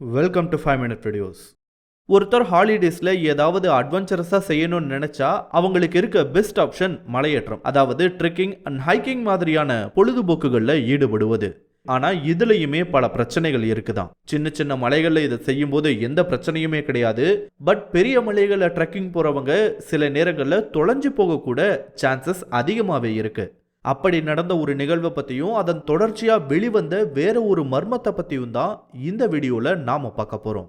Welcome to five minute videos ஒருத்தர் ஹாலிடேஸில் ஏதாவது அட்வென்ச்சரஸாக செய்யணும்னு நினச்சா அவங்களுக்கு இருக்க பெஸ்ட் ஆப்ஷன் மலையேற்றம் அதாவது ட்ரெக்கிங் அண்ட் ஹைக்கிங் மாதிரியான பொழுதுபோக்குகளில் ஈடுபடுவது. ஆனால் இதுலேயுமே பல பிரச்சனைகள் இருக்குதான். சின்ன சின்ன மலைகளில் இதை செய்யும்போது எந்த பிரச்சனையுமே கிடையாது. பட் பெரிய மலைகளில் ட்ரெக்கிங் போகிறவங்க சில நேரங்களில் தொலைஞ்சு போகக்கூட சான்சஸ் அதிகமாகவே இருக்குது அப்படி நடந்த ஒரு நிகழ்வை பற்றியும் அதன் தொடர்ச்சியாக வெளிவந்த வேற ஒரு மர்மத்தை பற்றியும் தான் இந்த வீடியோவில் நாம் பார்க்க போகிறோம்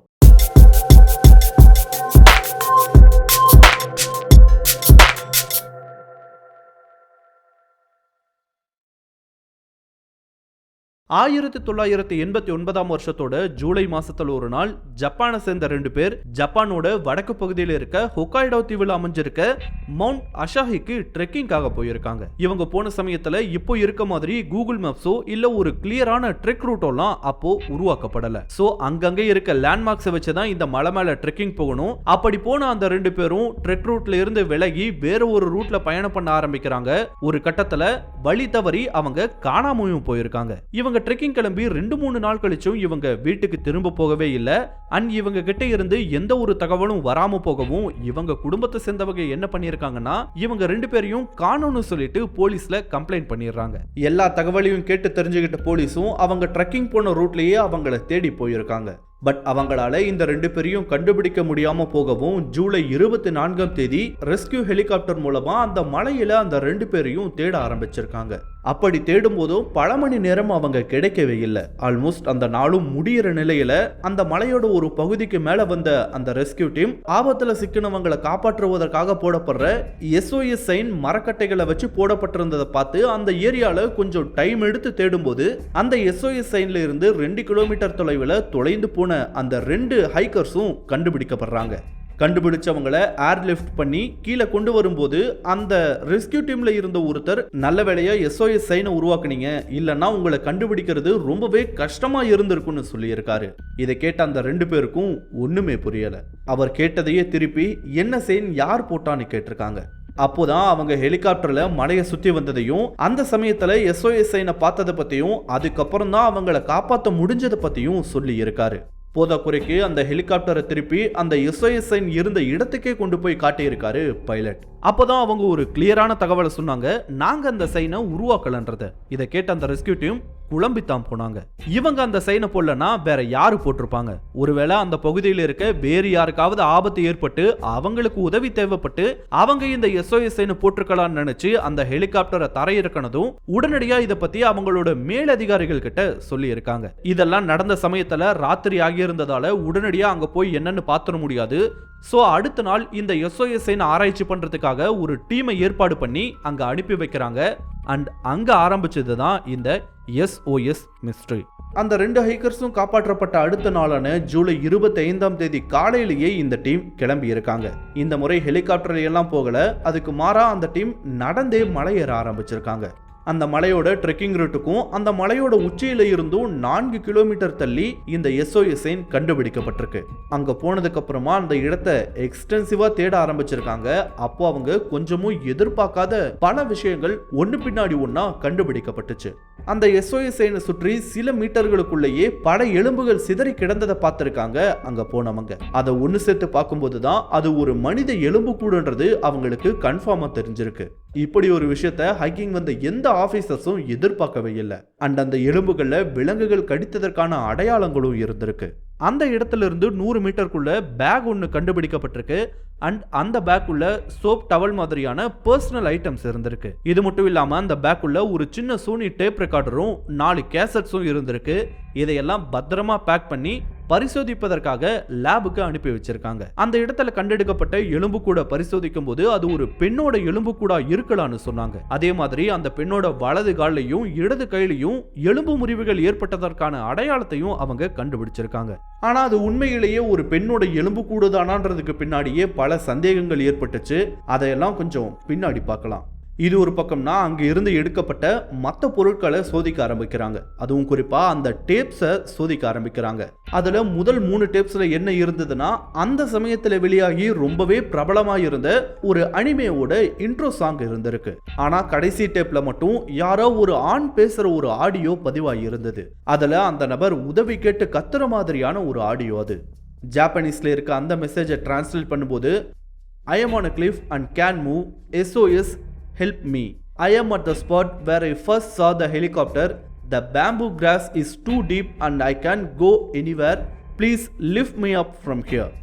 ஆயிரத்தி தொள்ளாயிரத்தி எண்பத்தி ஒன்பதாம் வருஷத்தோட ஜூலை மாசத்துல ஒரு நாள் ஜப்பானை சேர்ந்த ரெண்டு பேர் ஜப்பானோட வடக்கு பகுதியில் இருக்க ஹொக்காய்டோ தீவில் அமைஞ்சிருக்க மவுண்ட் அஷாஹிக்கு ட்ரெக்கிங்காக போயிருக்காங்க. இவங்க போன சமயத்துல இப்போ இருக்க மாதிரி கூகுள் மேப்ஸோ இல்ல ஒரு கிளியரான ட்ரெக் ரூட்டோலாம் அப்போ உருவாக்கப்படல. சோ அங்கங்க இருக்க லேண்ட்மார்க்ஸை வச்சு தான் இந்த மலை மேல ட்ரெக்கிங் போகணும். அப்படி போன அந்த ரெண்டு பேரும் ட்ரெக் ரூட்ல இருந்து விலகி வேற ஒரு ரூட்ல பயணம் பண்ண ஆரம்பிக்கிறாங்க. ஒரு கட்டத்துல வழி தவறி அவங்க காணாமையும் போயிருக்காங்க. இவங்க ட்ரெக்கிங் கிளம்பி ரெண்டு மூணு நாள் கழிச்சும் இவங்க வீட்டுக்கு திரும்ப போகவே இல்லை. அண்ட் இவங்க கிட்ட இருந்து எந்த ஒரு தகவலும் வராம போகவும் இவங்க குடும்பத்தை சேர்ந்தவங்க என்ன பண்ணியிருக்காங்கன்னா இவங்க ரெண்டு பேரையும் காணும்னு சொல்லிட்டு போலீஸ்ல கம்ப்ளைண்ட் பண்ணிடுறாங்க. எல்லா தகவலையும் கேட்டு தெரிஞ்சுக்கிட்ட போலீஸும் அவங்க ட்ரெக்கிங் போன ரூட்லயே அவங்கள தேடி போயிருக்காங்க. பட் அவங்களால இந்த ரெண்டு பேரையும் கண்டுபிடிக்க முடியாம போகவும் ஜூலை இருபத்தி நான்காம் தேதி ரெஸ்கியூ ஹெலிகாப்டர் மூலமா அந்த மலையில அந்த ரெண்டு பேரையும் தேட ஆரம்பிச்சிருக்காங்க. அப்படி தேடும் போதும் பல மணி நேரம் அவங்க கிடைக்கவே இல்லை. ஆல்மோஸ்ட் அந்த நாளும் முடியிற நிலையில அந்த மலையோட ஒரு பகுதிக்கு மேல வந்த அந்த ரெஸ்கியூ டீம் ஆபத்துல சிக்கினவங்களை காப்பாற்றுவதற்காக போடப்படுற எஸ்ஓஎஸ் சைன் மரக்கட்டைகளை வச்சு போடப்பட்டிருந்ததை பார்த்து அந்த ஏரியால கொஞ்சம் டைம் எடுத்து தேடும்போது அந்த எஸ்ஓஎஸ் சைன்ல இருந்து ரெண்டு கிலோமீட்டர் தொலைவில் தொலைந்து போன அந்த ரெண்டு ஹைக்கர்ஸும் கண்டுபிடிக்கப்படுறாங்க. கண்டுபிடிச்சவங்களை ஏர் லிஃப்ட் பண்ணி கீழே கொண்டு வரும்போது அந்த ரெஸ்கியூ டீம்ல இருந்த ஒருத்தர் நல்ல வேலையா எஸ்ஓஎஸ் சைனை உருவாக்குனீங்க. இல்லைன்னா உங்களை கண்டுபிடிக்கிறது ரொம்பவே கஷ்டமா இருந்திருக்கும்னு சொல்லியிருக்காரு. இதை கேட்ட அந்த ரெண்டு பேருக்கும் ஒண்ணுமே புரியல. அவர் கேட்டதையே திருப்பி என்ன சைன் யார் போட்டான்னு கேட்டிருக்காங்க. அப்போதான் அவங்க ஹெலிகாப்டர்ல மலையை சுத்தி வந்ததையும் அந்த சமயத்துல எஸ்ஓஎஸ் சைனை பார்த்ததை பத்தியும் அதுக்கப்புறம் தான் அவங்கள காப்பாற்ற முடிஞ்சதை பத்தியும் சொல்லி இருக்காரு போதாக்குறைக்கு அந்த ஹெலிகாப்டரை திருப்பி அந்த எஸ்ஐஎஸ் இருந்த இடத்துக்கே கொண்டு போய் காட்டியிருக்காரு பைலட். அப்போ தான் அவங்க ஒரு கிளியரான தகவலை சொன்னாங்க. நாங்கள் அந்த சைனை உருவாக்கலன்றத. இதை கேட்ட அந்த ரெஸ்கியூ டீம் குழம்பித்தான் போனாங்க. இவங்க அந்த சைனை போடலனா வேற யாரு போட்டிருப்பாங்க? ஒருவேளை அந்த பகுதியில் இருக்க வேறு யாருக்காவது ஆபத்து ஏற்பட்டு அவங்களுக்கு உதவி தேவைப்பட்டு அவங்க இந்த எஸ்ஓஎஸ் சைனை போட்டிருக்கலாம்னு நினைச்சு அந்த ஹெலிகாப்டரை தரையிறக்கனதும் உடனடியா இதை பத்தி அவங்களோட மேலதிகாரிகள் கிட்ட சொல்லி இருக்காங்க இதெல்லாம் நடந்த சமயத்துல ராத்திரி ஆகியிருந்ததால உடனடியா அங்க போய் என்னன்னு பாத்திர முடியாது. ஸோ அடுத்த நாள் இந்த எஸ்ஓஎஸ் ஆராய்ச்சி பண்ணுறதுக்காக ஒரு டீமை ஏற்பாடு பண்ணி அங்கே அனுப்பி வைக்கிறாங்க. அண்ட் அங்கே ஆரம்பிச்சது தான் இந்த எஸ்ஓஎஸ் மிஸ்ட்ரி அந்த ரெண்டு ஹைக்கர்ஸும் காப்பாற்றப்பட்ட அடுத்த நாளான ஜூலை இருபத்தி ஐந்தாம் தேதி காலையிலேயே இந்த டீம் கிளம்பி இருக்காங்க. இந்த முறை ஹெலிகாப்டர் எல்லாம் போகல. அதுக்கு மாறா அந்த டீம் நடந்தே மலையேற ஆரம்பிச்சிருக்காங்க. அந்த மலையோட ட்ரெக்கிங் ரூட்டுக்கும் அந்த மலையோட உச்சியில இருந்தும் நான்கு கிலோமீட்டர் தள்ளி இந்த எஸ்ஓஎஸ்ஐன் கண்டுபிடிக்கப்பட்டிருக்கு. அங்க போனதுக்கு அப்புறமா அந்த இடத்த எக்ஸ்டென்சிவா தேட ஆரம்பிச்சிருக்காங்க. அப்போ அவங்க கொஞ்சமும் எதிர்பார்க்காத பல விஷயங்கள் ஒன்னு பின்னாடி ஒன்னா கண்டுபிடிக்கப்பட்டுச்சு. அந்த எஸ்ஓஎஸ்ஐனை சுற்றி சில மீட்டர்களுக்குள்ளேயே பல எலும்புகள் சிதறி கிடந்ததை பார்த்திருக்காங்க அங்க போனவங்க. அதை ஒன்னு சேர்த்து பார்க்கும்போது தான் அது ஒரு மனித எலும்பு கூடுன்றது அவங்களுக்கு கன்ஃபார்மா தெரிஞ்சிருக்கு. இப்படி ஒரு விஷயத்த ஹைக்கிங் வந்த எந்த ஆபீசர்ஸும் எதிர்பார்க்கவே இல்லை. அண்ட் அந்த எலும்புகளில் விலங்குகள் கடித்ததற்கான அடையாளங்களும் இருந்திருக்கு. அந்த இடத்துல இருந்து நூறு மீட்டருக்குள்ள பேக் ஒன்று கண்டுபிடிக்கப்பட்டிருக்கு. அண்ட் அந்த பேக்குள்ள சோப் டவல் மாதிரியான பர்சனல் ஐட்டம்ஸ் இருந்திருக்கு. இது மட்டும் இல்லாம அந்த பேக்குள்ள ஒரு சின்ன சோனி டேப் ரெக்கார்டரும் நாலு கேசட்ஸும் இருந்திருக்கு. இதையெல்லாம் பத்திரமா பேக் பண்ணி பரிசோதிப்பதற்காக லேபுக்கு அனுப்பி வச்சிருக்காங்க. அந்த இடத்துல கண்டெடுக்கப்பட்ட எலும்பு கூட பரிசோதிக்கும் போது அது ஒரு பெண்ணோட எலும்பு கூட இருக்கலாம்னு சொன்னாங்க. அதே மாதிரி அந்த பெண்ணோட வலது காலையும் இடது கையிலையும் எலும்பு முறிவுகள் ஏற்பட்டதற்கான அடையாளத்தையும் அவங்க கண்டுபிடிச்சிருக்காங்க. ஆனா அது உண்மையிலேயே ஒரு பெண்ணோட எலும்பு கூடுதானான்றதுக்கு பின்னாடியே பல சந்தேகங்கள் ஏற்பட்டுச்சு. அதையெல்லாம் கொஞ்சம் பின்னாடி பார்க்கலாம். இது ஒரு பக்கம்னா அங்கே இருந்து எடுக்கப்பட்ட மற்ற பொருட்களை சோதிக்க ஆரம்பிக்கிறாங்க. அதுவும் குறிப்பாக அந்த டேப்ஸை சோதிக்க ஆரம்பிக்கிறாங்க. அதுல முதல் மூணு டேப்ஸ்ல என்ன இருந்ததுன்னா அந்த சமயத்தில் வெளியாகி ரொம்பவே பிரபலமா இருந்த ஒரு அனிமேவோட இன்ட்ரோ சாங் இருந்திருக்கு. ஆனா கடைசி டேப்ல மட்டும் யாரோ ஒரு ஆண் பேசுற ஒரு ஆடியோ பதிவாகி இருந்தது. அதுல அந்த நபர் உதவி கேட்டு கத்துற மாதிரியான ஒரு ஆடியோ அது. ஜாப்பனீஸில் இருக்க அந்த மெசேஜை டிரான்ஸ்லேட் பண்ணும்போது I am on a cliff and can move SOS help me I am at the spot where I first saw the helicopter the bamboo grass is too deep and I can go anywhere please lift me up from here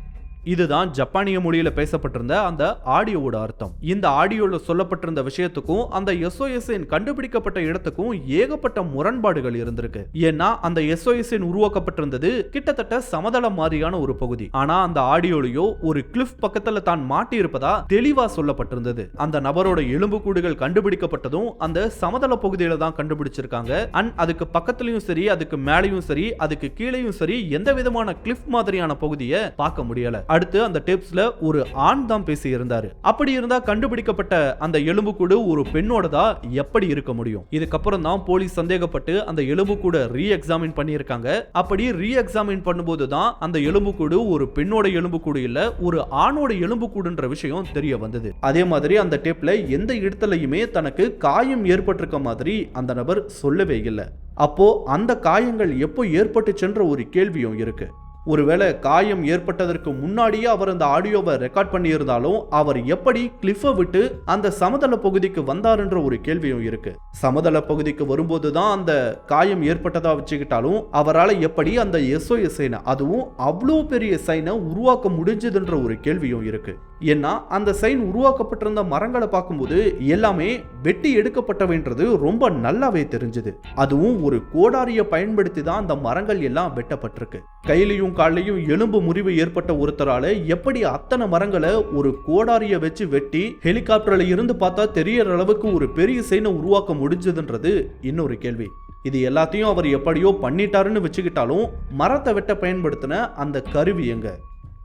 இதுதான் ஜப்பானிய மொழியில பேசப்பட்டிருந்த அந்த ஆடியோவோட அர்த்தம். இந்த ஆடியோல சொல்லப்பட்டிருந்த விஷயத்துக்கும் அந்த SOS கண்டுபிடிக்கப்பட்ட இடத்துக்கும் ஏகப்பட்ட முரண்பாடுகள் இருந்திருக்கு. ஏன்னா அந்த எஸ்ஓஎஸ் உருவாக்கப்பட்டிருந்தது கிட்டத்தட்ட சமதள மாதிரியான ஒரு பகுதி. ஆனா அந்த ஆடியோலயோ ஒரு கிளிஃப் பக்கத்துல தான் மாட்டி இருப்பதா தெளிவா சொல்லப்பட்டிருந்தது. அந்த நபரோட எலும்புக்கூடுகள் கண்டுபிடிக்கப்பட்டதும் அந்த சமதள பகுதியில தான் கண்டுபிடிச்சிருக்காங்க. அண்ட் அதுக்கு பக்கத்துலயும் சரி அதுக்கு மேலேயும் சரி அதுக்கு கீழேயும் சரி எந்த விதமான கிளிஃப் மாதிரியான பகுதியை பார்க்க முடியல. அடுத்து அந்த டேப்ஸ்ல ஒரு ஆண் தான் பேசி இருந்தாரு. அப்படி இருந்தா கண்டுபிடிக்கப்பட்ட அந்த எலும்புக்கூடு ஒரு பெண்ணோடதா எப்படி இருக்க முடியும்? இதுக்கப்புறம் தான் போலீஸ் சந்தேகப்பட்டு அந்த எலும்புக்கூட ரீ எக்ஸாமின் பண்ணியிருக்காங்க. அப்படி ரீ எக்ஸாமின் பண்ணும்போது தான் அந்த எலும்புக்கூடு ஒரு பெண்ணோட எலும்புக்கூடு இல்ல ஒரு ஆணோட எலும்புக்கூடுன்ற விஷயம் தெரிய வந்தது. அதே மாதிரி அந்த டேப்ல எந்த இடத்துலயுமே தனக்கு காயம் ஏற்பட்டிருக்க மாதிரி அந்த நபர் சொல்லவே இல்லை. அப்போ அந்த காயங்கள் எப்போ ஏற்பட்டுச்சுன்ற ஒரு கேள்வியும் இருக்கு. ஒருவேளை காயம் ஏற்பட்டதற்கு முன்னாடியே அவர் அந்த ஆடியோவை ரெக்கார்ட் பண்ணியிருந்தாலும் அவர் எப்படி கிளிஃபை விட்டு அந்த சமதள பகுதிக்கு வந்தாருன்ற ஒரு கேள்வியும் இருக்கு. சமதள பகுதிக்கு வரும்போது தான் அந்த காயம் ஏற்பட்டதா வச்சுக்கிட்டாலும் அவரால் எப்படி அந்த எஸ்ஓஎஸ் சைனை அதுவும் அவ்வளோ பெரிய சைனை உருவாக்க முடிஞ்சதுன்ற ஒரு கேள்வியும் இருக்கு. ஏன்னா அந்த சைன் உருவாக்கப்பட்டிருந்த மரங்களை பார்க்கும்போது எல்லாமே வெட்டி எடுக்கப்பட்டவைன்றது ரொம்ப நல்லாவே தெரிஞ்சது. அதுவும் ஒரு கோடாரியை பயன்படுத்தி தான் அந்த மரங்கள் எல்லாம் வெட்டப்பட்டிருக்கு. கையிலையும் காலையும் எலும்பு முறிவு ஏற்பட்ட ஒருத்தரால எப்படி அத்தனை மரங்களை ஒரு கோடாரியை வச்சு வெட்டி ஹெலிகாப்டர்ல இருந்து பார்த்தா தெரியற அளவுக்கு ஒரு பெரிய சைனை உருவாக்க முடிஞ்சதுன்றது இன்னொரு கேள்வி. இது எல்லாத்தையும் அவர் எப்படியோ பண்ணிட்டாருன்னு வச்சுக்கிட்டாலும் மரத்தை வெட்ட பயன்படுத்தின அந்த கருவி எங்க?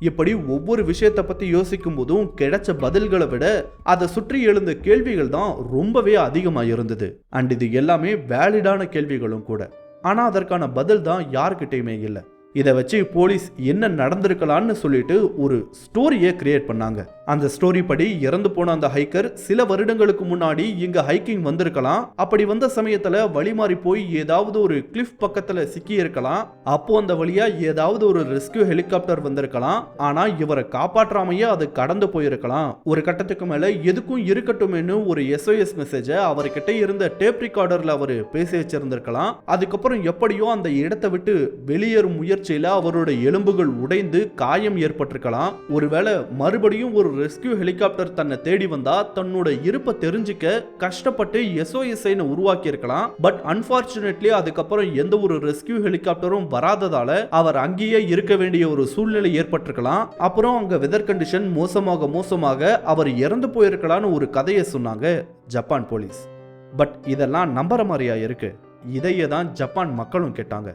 இப்படி ஒவ்வொரு விஷயத்தை பத்தி யோசிக்கும் போதும் கிடைச்ச பதில்களை விட அதை சுற்றி எழுந்த கேள்விகள் தான் ரொம்பவே அதிகமா இருந்தது. அண்ட் இது எல்லாமே வேலிடான கேள்விகளும் கூட. ஆனா அதற்கான பதில் தான் யாருக்கிட்டேயுமே இல்லை. இதை வச்சு போலீஸ் என்ன நடந்திருக்கலான்னு சொல்லிட்டு ஒரு ஸ்டோரியை கிரியேட் பண்ணாங்க. அந்த ஸ்டோரி படி இறந்து போன அந்த ஹைக்கர் சில வருடங்களுக்கு முன்னாடி இங்க ஹைக்கிங் வந்திருக்கலாம். அப்படி வந்த சமயத்துல வழி மாறி போய் ஏதாவது ஒரு கிளிஃப் பக்கத்துல சிக்கி இருக்கலாம். அப்போ அந்த வழியா ஏதாவது ஒரு ரெஸ்கியூ ஹெலிகாப்டர் வந்திருக்கலாம். ஆனா இவரை காப்பாற்றாமையே அது கடந்து போயிருக்கலாம். ஒரு கட்டத்துக்கு மேல எதுக்கும் இருக்கட்டும்னு ஒரு எஸ்ஓஎஸ் மெசேஜை அவர்கிட்ட இருந்த டேப் ரிகார்டர்ல அவர் பேசி வச்சிருந்திருக்கலாம். அதுக்கப்புறம் எப்படியோ அந்த இடத்தை விட்டு வெளியேறும் முயற்சியில அவரோட எலும்புகள் உடைந்து காயம் ஏற்பட்டிருக்கலாம். ஒருவேளை மறுபடியும் ஒரு ரெஸ்கியூ ஹெலிகாப்டர் தன்னை தேடி வந்தா தன்னோட இருப்பை தெரிஞ்சுக்க கஷ்டப்பட்டு எஸ்ஓஎஸ்ஐன்னு உருவாக்கி இருக்கலாம் பட் அன்பார்ச்சுனேட்லி அதுக்கப்புறம் எந்த ஒரு ரெஸ்கியூ ஹெலிகாப்டரும் வராததால அவர் அங்கேயே இருக்க வேண்டிய ஒரு சூழ்நிலை ஏற்பட்டிருக்கலாம். அப்புறம் அங்க வெதர் கண்டிஷன் மோசமாக மோசமாக அவர் இறந்து போயிருக்கலாம்னு ஒரு கதையை சொன்னாங்க ஜப்பான் போலீஸ். பட் இதெல்லாம் நம்புற மாதிரியா இருக்கு? இதையே தான் ஜப்பான் மக்களும் கேட்டாங்க.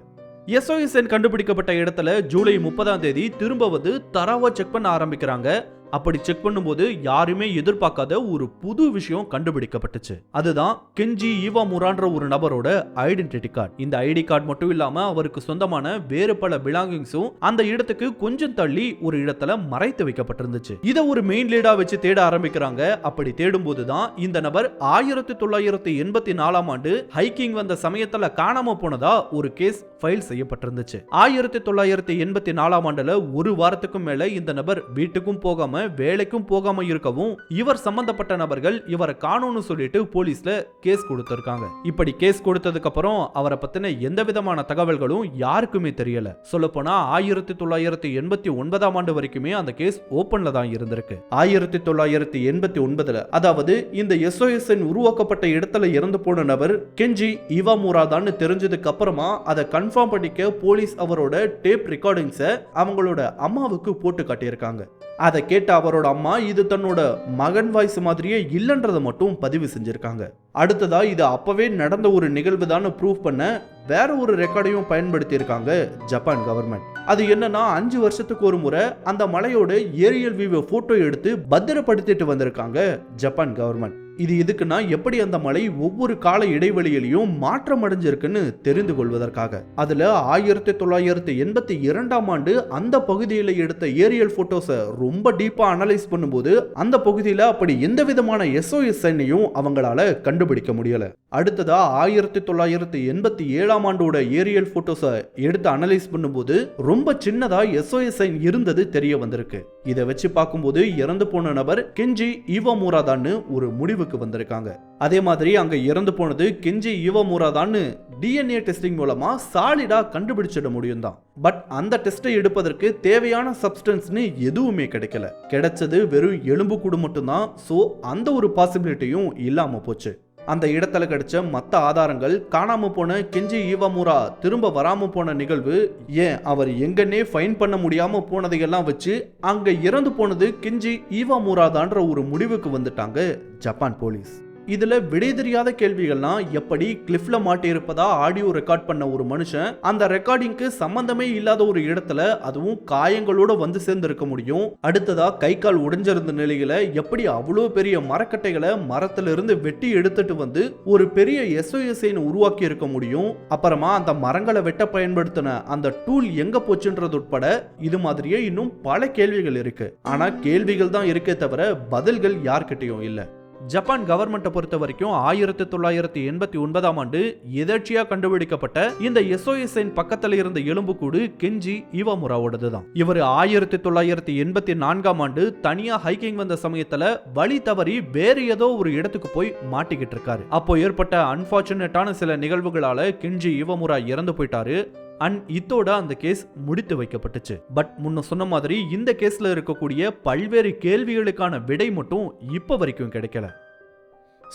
எஸ்ஓஎஸ்என் கண்டுபிடிக்கப்பட்ட இடத்துல ஜூலை முப்பதாம் தேதி திரும்ப வந்து தரவா செக் பண்ண ஆரம்பிக்கிறாங்க. அப்படி செக் பண்ணும்போது யாருமே எதிர்பார்க்காத ஒரு புது விஷயம் கண்டுபிடிக்கப்பட்டுச்சு. அதுதான் கெஞ்சி ஈவாமுரான்ற ஒரு நபரோட ஐடென்டிட்டி கார்டு இந்த ஐடி கார்டு மட்டும் இல்லாம அவருக்கு சொந்தமான வேறு பல பிலாங்கிங்ஸும் அந்த இடத்துக்கு கொஞ்சம் தள்ளி ஒரு இடத்துல மறைத்து வைக்கப்பட்டிருந்துச்சு. இதை ஒரு மெயின் லீடா வச்சு தேட ஆரம்பிக்கிறாங்க. அப்படி தேடும் போதுதான் இந்த நபர் ஆயிரத்தி தொள்ளாயிரத்தி எண்பத்தி நாலாம் ஆண்டு ஹைக்கிங் வந்த சமயத்துல காணாம போனதா ஒரு கேஸ் ஃபைல் செய்யப்பட்டிருந்துச்சு. ஆயிரத்தி தொள்ளாயிரத்தி எண்பத்தி நாலாம் ஆண்டுல ஒரு வாரத்துக்கும் மேல இந்த நபர் வீட்டுக்கும் போகாம வேலைக்கும் போகாம இருக்கவும் இவர் சம்பந்தப்பட்ட நபர்கள் இவரை காணும்னு சொல்லிட்டு போலீஸ்ல கேஸ் கொடுத்திருக்காங்க. இப்படி கேஸ் கொடுத்ததுக்கு அப்புறம் அவரை பத்தின எந்த விதமான தகவல்களும் யாருக்குமே தெரியல. சொல்ல போனா ஆயிரத்தி தொள்ளாயிரத்தி எண்பத்தி ஒன்பதாம் ஆண்டு வரைக்குமே அந்த கேஸ் ஓபன்ல தான் இருந்திருக்கு. ஆயிரத்தி தொள்ளாயிரத்தி எண்பத்தி ஒன்பதுல அதாவது இந்த எஸ்ஓஎஸ் உருவாக்கப்பட்ட இடத்துல இறந்து போன நபர் கெஞ்சி இவாமுரா தான் தெரிஞ்சதுக்கு அப்புறமா அதை கன்ஃபார்ம் பண்ணிக்க போலீஸ் அவரோட டேப் ரெக்கார்டிங்ஸை அவங்களோட அம்மாவுக்கு போட்டு காட்டியிருக்காங்க. அதை கேட்ட அவரோட அம்மா இது தன்னோட மகன் வாய்ஸ் மாதிரியே இல்லைன்றதை மட்டும் பதிவு செஞ்சுருக்காங்க. அடுத்ததாக இது அப்பவே நடந்த ஒரு நிகழ்வு தான் ப்ரூவ் பண்ண வேற ஒரு ரெக்கார்டையும் பயன்படுத்தியிருக்காங்க ஜப்பான் கவர்மெண்ட் அது என்னன்னா அஞ்சு வருஷத்துக்கு ஒரு முறை அந்த மலையோட ஏரியல் வியூவை ஃபோட்டோ எடுத்து பத்திரப்படுத்திட்டு வந்திருக்காங்க ஜப்பான் கவர்மெண்ட் இது எதுக்குன்னா எப்படி அந்த மலை ஒவ்வொரு கால இடைவெளியிலையும் மாற்றம் அடைஞ்சிருக்குன்னு தெரிந்து கொள்வதற்காக. அதுல ஆயிரத்தி தொள்ளாயிரத்தி எண்பத்தி இரண்டாம் ஆண்டு அந்த பகுதியில் எடுத்த ஏரியல் போட்டோஸை ரொம்ப டீப்பா அனலைஸ் பண்ணும்போது அந்த பகுதியில அப்படி எந்த விதமான எஸ்ஓஎஸ் சைனையும் அவங்களால கண்டுபிடிக்க முடியல. அடுத்ததா ஆயிரத்தி தொள்ளாயிரத்தி எண்பத்தி ஏழாம் ஆண்டோட ஏரியல் போட்டோஸை எடுத்து அனலைஸ் பண்ணும்போது ரொம்ப சின்னதா எஸ்ஓஎஸ் சைன் இருந்தது தெரிய வந்திருக்கு. இதை வச்சு பார்க்கும்போது இறந்து போன நபர் கெஞ்சி ஈவமூராதான்னு ஒரு முடிவுக்கு வந்திருக்காங்க. அதே மாதிரி அங்க இறந்து போனது கெஞ்சி ஈவமூராதான்னு டிஎன்ஏ டெஸ்டிங் மூலமா சாலிடா கண்டுபிடிச்சிட முடியும் தான் பட் அந்த டெஸ்ட்டை எடுப்பதற்கு தேவையான சப்ஸ்டன்ஸ்னு எதுவுமே கிடைக்கல. கிடைச்சது வெறும் எலும்பு கூடு மட்டும்தான். ஸோ அந்த ஒரு பாசிபிலிட்டியும் இல்லாம போச்சு. அந்த இடத்துல கிடைச்ச மற்ற ஆதாரங்கள் காணாம போன கெஞ்சி ஈவமுரா திரும்ப வராம போன நிகழ்வு ஏன் அவர் எங்கன்னே ஃபைன் பண்ண முடியாம போனதையெல்லாம் வச்சு அங்க இறந்து போனது கெஞ்சி ஈவமுரா தான்ற ஒரு முடிவுக்கு வந்துட்டாங்க ஜப்பான் போலீஸ். இதுல விடை தெரியாத கேள்விகள்லாம் எப்படி கிளிஃப்ல மாட்டியிருப்பதா ஆடியோ ரெக்கார்ட் பண்ண ஒரு மனுஷன் அந்த ரெக்கார்டிங்க்கு சம்பந்தமே இல்லாத ஒரு இடத்துல அதுவும் காயங்களோட வந்து சேர்ந்திருக்க முடியும். அடுத்ததா கை கால் உடைஞ்சிருந்த நிலையில எப்படி அவ்வளோ பெரிய மரக்கட்டைகளை மரத்துல இருந்து வெட்டி எடுத்துட்டு வந்து ஒரு பெரிய எஸ்ஓஎஸ்ஐன்னு உருவாக்கி இருக்க முடியும். அப்புறமா அந்த மரங்களை வெட்ட பயன்படுத்தின அந்த டூல் எங்க போச்சுன்றது உட்பட இது மாதிரியே இன்னும் பல கேள்விகள் இருக்கு. ஆனா கேள்விகள் தான் இருக்கே தவிர பதில்கள் யார்கிட்டயும் இல்லை. ஜப்பான் கவர்மெண்ட்டை பொறுத்த வரைக்கும் ஆயிரத்தி தொள்ளாயிரத்தி எண்பத்தி ஒன்பதாம் ஆண்டு எதர்ச்சியா கண்டுபிடிக்கப்பட்ட இந்த எஸ்ஓஎஸ்ஐன் பக்கத்துல இருந்த எலும்புக்கூடு கெஞ்சி இவாமுராவோடது தான் இவர் ஆயிரத்தி தொள்ளாயிரத்தி எண்பத்தி நான்காம் ஆண்டு தனியா ஹைக்கிங் வந்த சமயத்துல வழி தவறி வேற ஏதோ ஒரு இடத்துக்கு போய் மாட்டிக்கிட்டு இருக்காரு. அப்போ ஏற்பட்ட அன்பார்ச்சுனேட்டான சில நிகழ்வுகளால கெஞ்சி இவமுரா இறந்து போயிட்டாரு. அண்ட் இதோட அந்த கேஸ் முடித்து வைக்கப்பட்டுச்சு. பட் முன்ன சொன்ன மாதிரி இந்த கேஸ்ல இருக்கக்கூடிய பல்வேறு கேள்விகளுக்கான விடை மட்டும் இப்போ வரைக்கும் கிடைக்கல.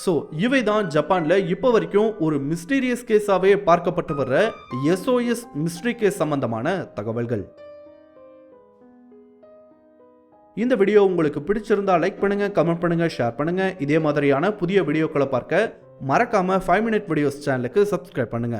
ஸோ இவை தான் ஜப்பானில் இப்போ வரைக்கும் ஒரு மிஸ்டீரியஸ் கேஸாகவே பார்க்கப்பட்டு வர்ற எஸ்ஓஎஸ் மிஸ்ட்ரி கேஸ் சம்பந்தமான தகவல்கள். இந்த வீடியோ உங்களுக்கு பிடிச்சிருந்தா லைக் பண்ணுங்க கமெண்ட் பண்ணுங்க ஷேர் பண்ணுங்க. இதே மாதிரியான புதிய வீடியோக்களை பார்க்க மறக்காம ஃபைவ் மினிட் வீடியோஸ் சேனலுக்கு சப்ஸ்கிரைப் பண்ணுங்க.